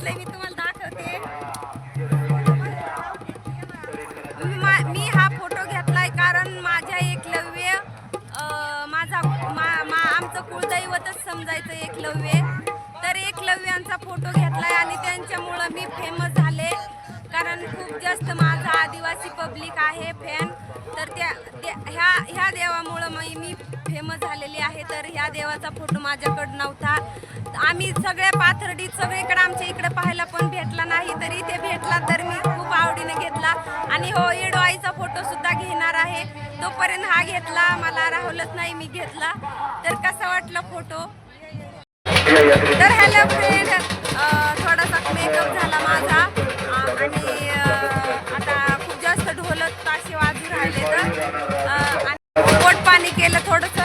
घेतलंय मी तुम्हाला दाखवते. मी हा फोटो घेतलाय कारण माझ्या एकलव्य माझा मा, मा आमचं कुळदैवतच समजायचं एकलव्य तर एकलव्यांचा फोटो घेतलाय आणि त्यांच्यामुळं मी फेमस झाले. कारण खूप जास्त माझा आदिवासी पब्लिक आहे फॅन तर त्या ह्या ह्या देवामुळं मी मी फेमस झालेली आहे तर ह्या देवाचा फोटो माझ्याकडं नव्हता. आम्ही सगळ्या पाथर्डीत सगळीकडे आमच्या इकडे पाहायला पण भेटला नाही तरी इथे भेटला तर मी खूप आवडीने घेतला. आणि हो येडोआईचा फोटो सुद्धा घेणार आहे. तोपर्यंत हा घेतला मला राहुलच नाही मी घेतला. तर कसा वाटला फोटो तर हॅलो फ्रेंड थोडासा मेकअप झाला माझा. आणि आता खूप जास्त ढोलत ताशे वाजू राहिले तर. आणि पोट पाणी केलं थोडंसं.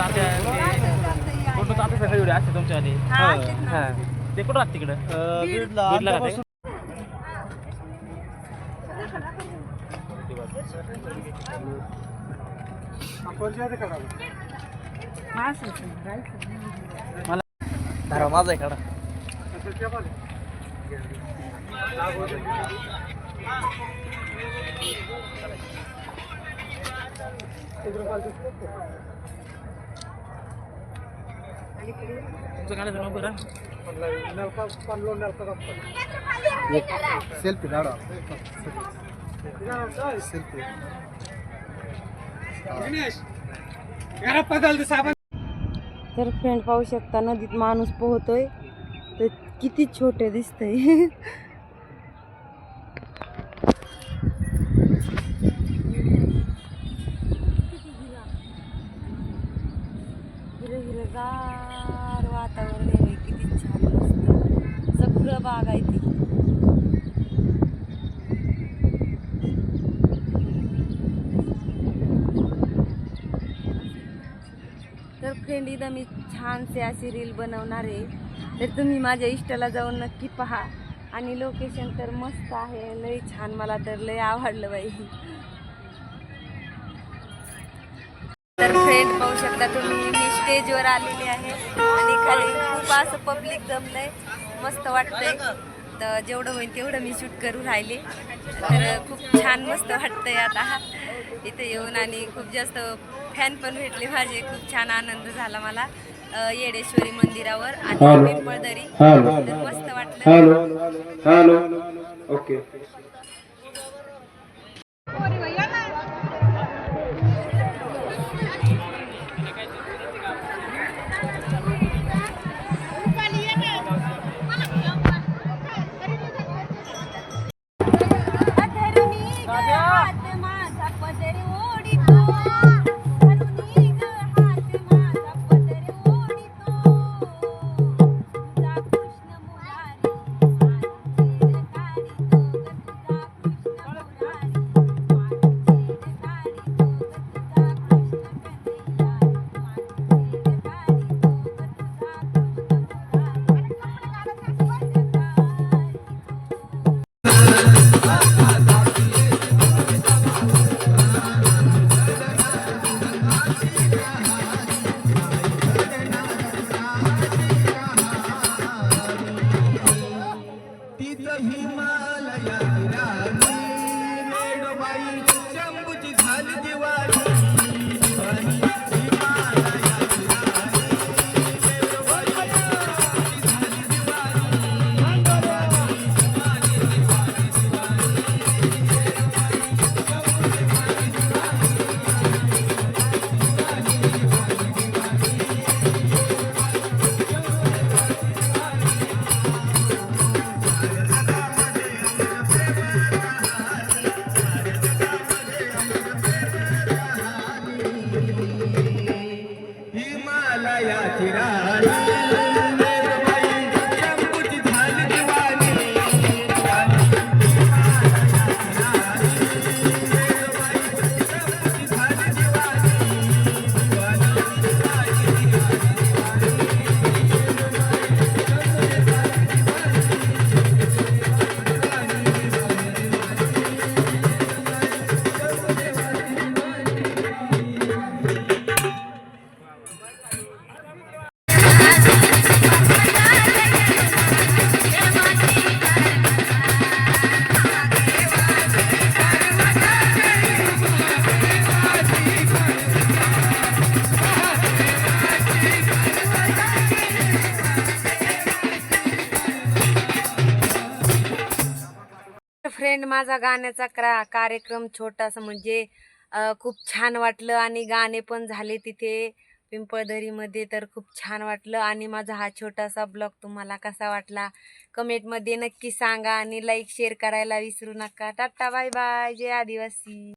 आता फोटो आता सगळे एवढे असते तुमच्या आधी? हा, असतेच ना. ते कुठं राहते तिकडं? बीडला. राहते का? मला धरा माझा आहे काढा तुमचं काढायचं सेल्फी काढा सेल्फी तर फ्रेंड पाहू शकता नदीत माणूस पोहतोय. तर किती छोटे दिसतंय. मस्त बाग आहे ती. तर फ्रेंड इथं मी छानसे अशी रील बनवणार आहे. तर तुम्ही माझ्या इष्टाला जाऊन नक्की पहा. आणि लोकेशन तर मस्त आहे. लय छान मला तर लय आवडलं बाई. तर फ्रेंड पाहू शकता तुम्ही मी स्टेजवर आलेली आहे. आणि खाली खूप असं पब्लिक जमलंय. मस्त वाटतंय. तर जेवढं होईल तेवढं मी शूट करू राहिले. तर खूप छान मस्त वाटतंय आता. इथे येऊन आणि खूप जास्त फॅन पण भेटले माझे. खूप छान आनंद झाला मला. येडेश्वरी मंदिरावर आणि पिंपळदरी. तर मस्त वाटलं. हॅलो हॅलो ओके फ्रेंड माझा गाण्याचा क्रा कार्यक्रम छोटासा म्हणजे खूप छान वाटलं आणि गाणे पण झाले तिथे. पिंपळदरीमध्ये तर खूप छान वाटलं आणि माझा हा छोटासा ब्लॉग तुम्हाला कसा वाटला? कमेंटमध्ये नक्की सांगा आणि लाईक शेअर करायला विसरू नका. टाटा बाय बाय जय आदिवासी.